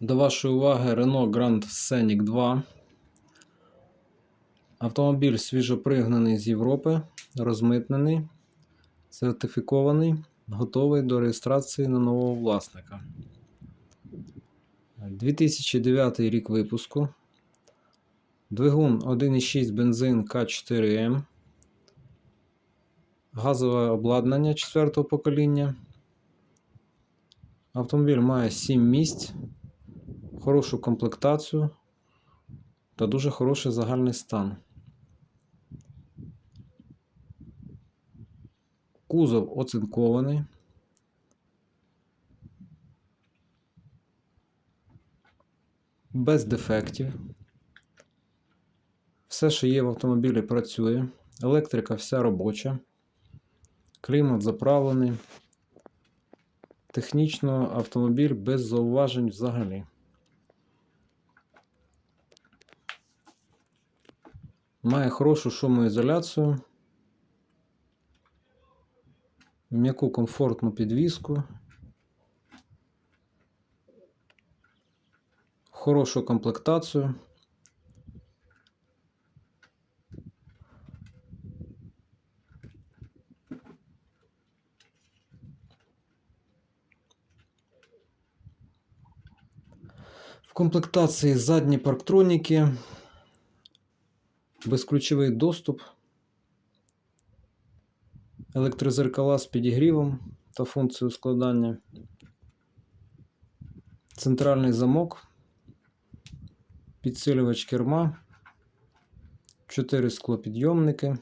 До вашої уваги Renault Grand Scenic 2. Автомобіль свіжопригнаний з Європи, розмитнений, сертифікований, готовий до реєстрації на нового власника. 2009 рік випуску. Двигун 1,6 бензин К4М. Газове обладнання 4 покоління. Автомобіль має 7 місць, хорошу комплектацію та дуже хороший загальний стан. Кузов оцинкований. Без дефектів. Все, що є в автомобілі, працює. Електрика вся робоча. Клімат заправлений. Технічно автомобіль без зауважень взагалі. Має хорошу шумоізоляцію, м'яку комфортну підвіску, хорошу комплектацію. В комплектації задні парктроніки, безключовий доступ, електрозеркала з підігрівом та функцією складання, центральний замок, підсилювач керма, 4 склопідйомники,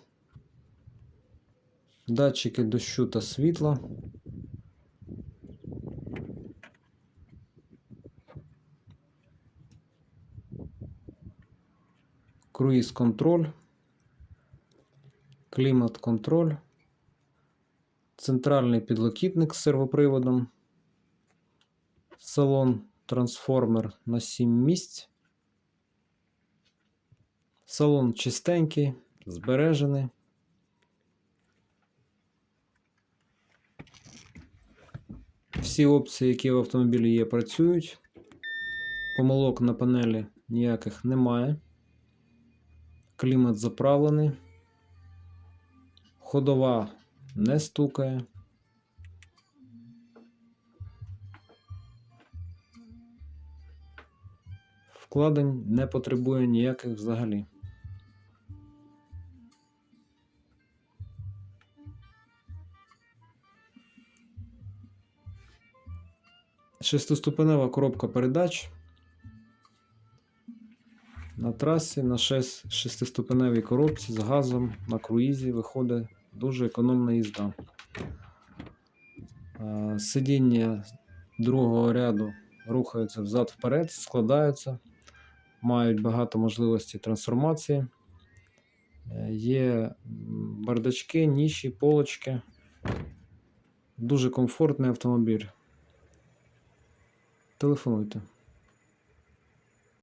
датчики дощу та світла. Круїз-контроль, клімат-контроль, центральний підлокітник з сервоприводом, салон трансформер на 7 місць. Салон чистенький, збережений. Всі опції, які в автомобілі є, працюють. Помилок на панелі ніяких немає. Клімат заправлений. Ходова не стукає. Вкладень не потребує ніяких взагалі. Шестиступенева коробка передач. На трасі на 6 шестиступеневій коробці з газом на круїзі виходить дуже економна їзда. Е, Сидіння другого ряду рухаються взад-вперед, складаються, мають багато можливостей трансформації. Е, Є бардачки, ніші, полочки. Дуже комфортний автомобіль. Телефонуйте.